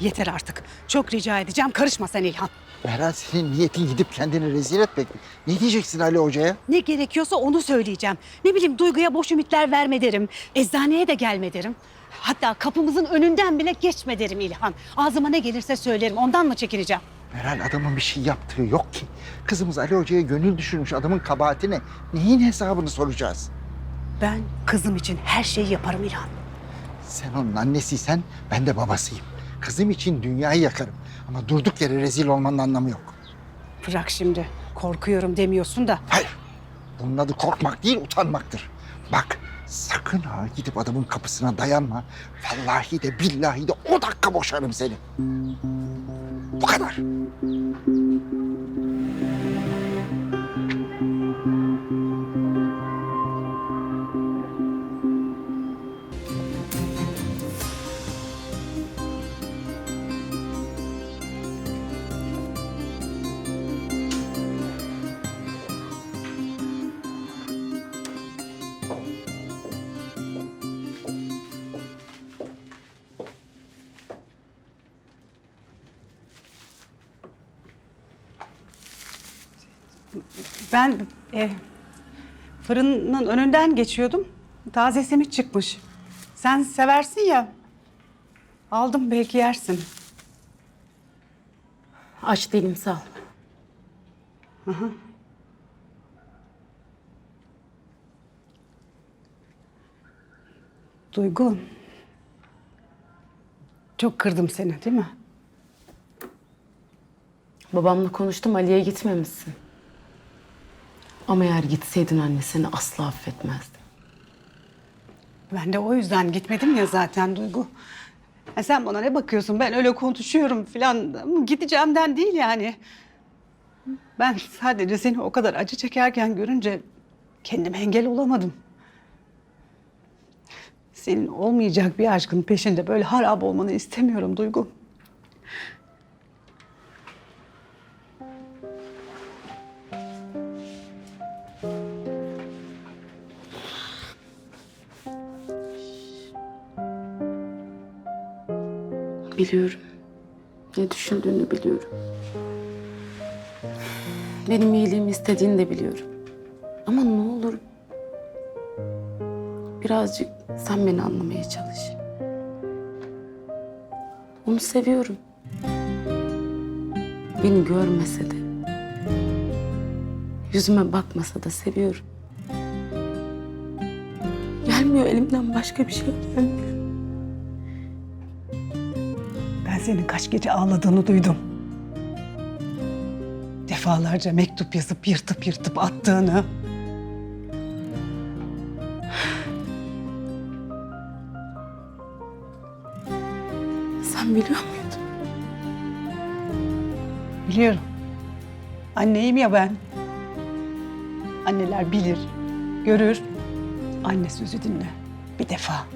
Yeter artık. Çok rica edeceğim. Karışma sen İlhan. Meral senin niyetin gidip kendini rezil etmek mi? Ne diyeceksin Ali Hoca'ya? Ne gerekiyorsa onu söyleyeceğim. Ne bileyim Duygu'ya boş ümitler verme derim. Eczaneye de gelme derim. Hatta kapımızın önünden bile geçme derim İlhan. Ağzıma ne gelirse söylerim. Ondan mı çekineceğim? Meral adamın bir şey yaptığı yok ki. Kızımız Ali Hoca'ya gönül düşürmüş adamın kabahati ne? Neyin hesabını soracağız? Ben kızım için her şeyi yaparım İlhan. Sen onun annesiysen ben de babasıyım. Kızım için dünyayı yakarım. Ama durduk yere rezil olmanın anlamı yok. Bırak şimdi. Korkuyorum demiyorsun da. Hayır. Bunun adı korkmak değil utanmaktır. Bak sakın ha gidip adamın kapısına dayanma. Vallahi de billahi de o dakika boşarım seni. Bu kadar. Ben e, fırının önünden geçiyordum. Taze simit çıkmış. Sen seversin ya. Aldım belki yersin. Aç değilim sağ ol. Duygu. Çok kırdım seni değil mi? Babamla konuştum Ali'ye gitmemişsin. Ama eğer gitseydin anne seni asla affetmezdim. Ben de o yüzden gitmedim ya zaten Duygu. Ha, sen bana ne bakıyorsun? Ben öyle konuşuyorum falan. Gideceğimden değil yani. Ben sadece seni o kadar acı çekerken görünce kendime engel olamadım. Senin olmayacak bir aşkın peşinde böyle harap olmanı istemiyorum Duygu. Biliyorum. Ne düşündüğünü biliyorum. Benim iyiliğimi istediğini de biliyorum. Ama ne olur birazcık sen beni anlamaya çalış. Onu seviyorum. Beni görmese de, yüzüme bakmasa da seviyorum. Gelmiyor elimden başka bir şey gelmiyor. Senin kaç gece ağladığını duydum. Defalarca mektup yazıp yırtıp yırtıp attığını. Sen biliyor muydun? Biliyorum. Anneyim ya ben. Anneler bilir, görür. Anne sözü dinle. Bir defa.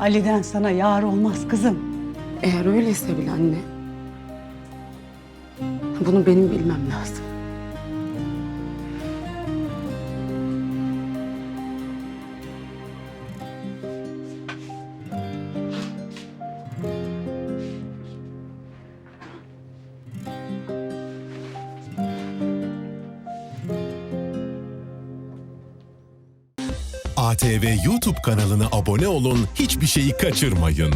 Ali'den sana yar olmaz kızım. Eğer öyleyse bile anne. Bunu benim bilmem lazım. ATV YouTube kanalına abone olun, hiçbir şeyi kaçırmayın.